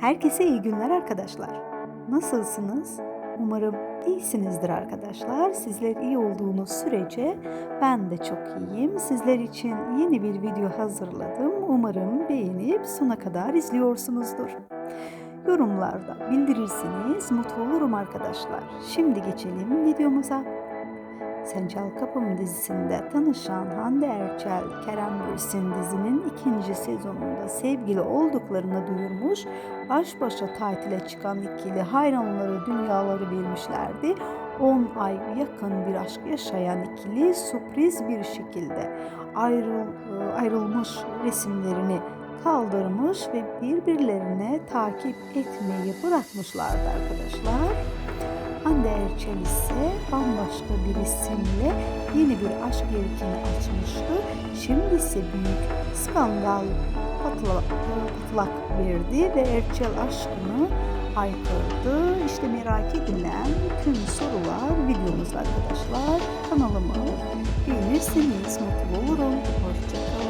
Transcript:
Herkese iyi günler arkadaşlar. Nasılsınız? Umarım iyisinizdir arkadaşlar. Sizler iyi olduğunuz sürece ben de çok iyiyim. Sizler için yeni bir video hazırladım. Umarım beğenip sona kadar izliyorsunuzdur. Yorumlarda bildirirseniz mutlu olurum arkadaşlar. Şimdi geçelim videomuza. Sen Çal Kapım dizisinde tanışan Hande Erçel, Kerem Bürsin dizinin ikinci sezonunda sevgili olduklarını duyurmuş, baş başa tatile çıkan ikili hayranları dünyaları bilmişlerdi. 10 ay yakın bir aşk yaşayan ikili sürpriz bir şekilde ayrıl, ayrılmış resimlerini kaldırmış ve birbirlerine takip etmeyi bırakmışlardı arkadaşlar. Hande Erçel ise bambaşka bir isimle yeni bir aşk yelkeni açmıştı. Şimdi ise büyük skandal patlak, patlak verdi ve Erçel aşkını haykırdı. İşte merak edilen tüm sorular videomuzda arkadaşlar. Kanalımı beğenirseniz mutlu olurum. Hoşçakalın.